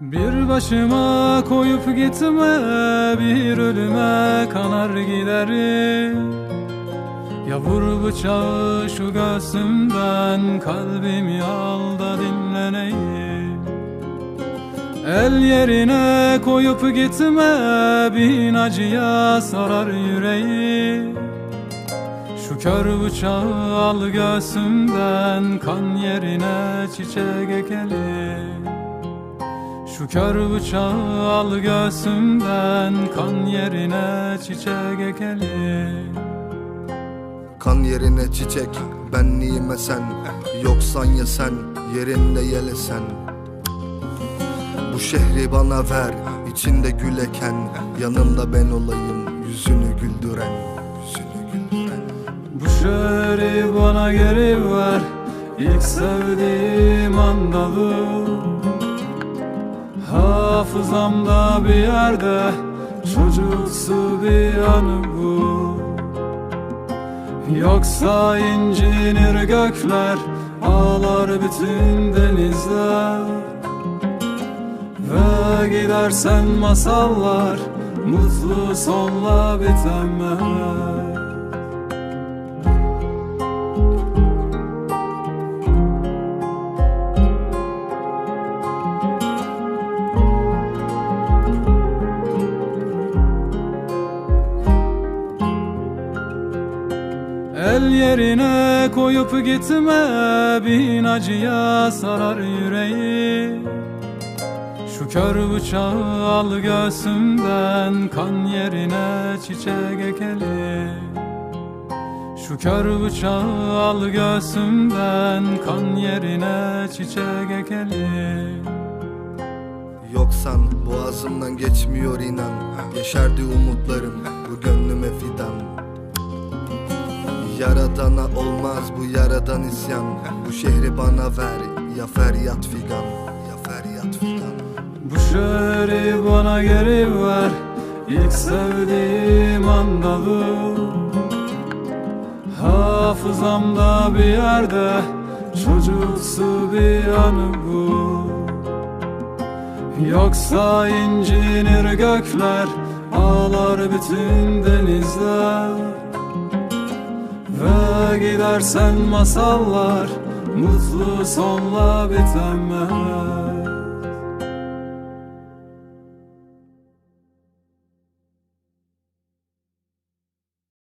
Bir başıma koyup gitme bir ölüme kanar giderim. Ya vur bıçağı şu göğsümden kalbimi al da dinleneyim. El yerine koyup gitme bin acıya sarar yüreği Şu kör bıçağı al göğsümden kan yerine çiçek ekelim. Şu kör bıçağı al göğsümden Kan yerine çiçek ekelim. Kan yerine çiçek benliğime sen Yoksan ya sen yerinde yelesen Bu şehri bana ver içinde gül eken. Yanımda ben olayım Yüzünü güldüren Şehri bana geri ver İlk sevdiğim anda bu. Hafızamda bir yerde Çocuksu bir anı bu. Yoksa incinir gökler Ağlar bütün denizler. Ve gidersen masallar Mutlu sonla bitemez El yerine koyup gitme bin acıya sarar yüreği Şu kör bıçağı al göğsümden kan yerine çiçek ekelim. Şu kör bıçağı al göğsümden kan yerine çiçek ekelim. Yoksan boğazımdan geçmiyor inan. Yeşerdi umutlarım bu gönlüme fidan Yaradana olmaz bu yaradan isyan. Bu şehri bana ver ya feryat figan Ya feryat figan. Bu şehri bana geri ver İlk sevdiğim anda bu. Hafızamda bir yerde Çocuksu bir anı bu. Yoksa incinir gökler Ağlar bütün denizler gidersen masallar Mutlu sonla bitemez